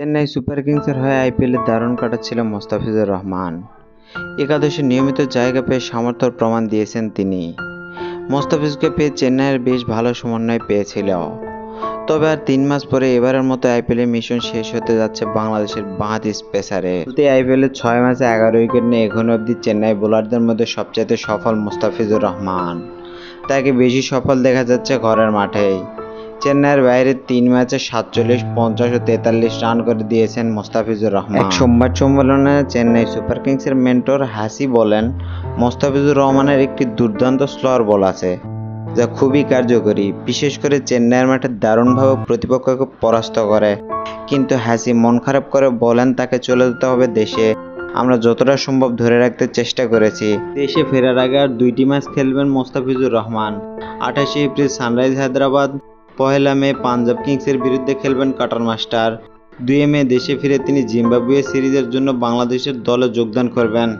Chennai super কিংসের হয়ে আইপিএলে দারুণ কাটাচ্ছিলেন মোস্তাফিজুর রহমান। একাদশে নিয়মিত জায়গা পেয়ে সামর্থ্যর প্রমাণ দিয়েছেন তিনি। মোস্তাফিজকে পেয়ে চেন্নাইয়ের বেশ ভালো সমন্বয় পেয়েছিল তবে আর তিন মাস পরে এবারের মতো আইপিএলের মিশন শেষ হতে যাচ্ছে বাংলাদেশের বাঁহাতি স্পেসারে। আইপিএলের ছয় ম্যাচে এগারো উইকেট নিয়ে এখন অবধি চেন্নাই বোলারদের মধ্যে সবচাইতে সফল মোস্তাফিজুর রহমান। তাকে বেশি সফল দেখা যাচ্ছে ঘরের মাঠেই। চেন্নাইয়ের বাইরে তিন ম্যাচে সাতচল্লিশ, পঞ্চাশ ও তেতাল্লিশ রান করে দিয়েছেন মোস্তাফিজুর রহমান। এক সংবাদ সম্মেলনে চেন্নাই সুপার কিংসের মেন্টর হাসি বলেন, মোস্তাফিজুর রহমানের একটি দুর্দান্ত স্লোয়ার বল আছে, যা খুবই কার্যকরী। বিশেষ করে চেন্নাইয়ের মাঠে দারুণভাবে প্রতিপক্ষকে পরাস্ত করে। কিন্তু হাসি মন খারাপ করে বলেন, তাকে চলে যেতে হবে দেশে। আমরা যতটা সম্ভব ধরে রাখতে চেষ্টা করেছি। দেশে ফেরার আগে আর দুইটি ম্যাচ খেলবেন মোস্তাফিজুর রহমান। আঠাশে এপ্রিল সানরাইজ হায়দ্রাবাদ পহেলা মে পাঞ্জাব কিংসের বিরুদ্ধে খেলবেন কাটার মাস্টার। দুই মে দেশে ফিরে তিনি জিম্বাবুয়ে সিরিজের জন্য বাংলাদেশের দলে যোগদান করবেন।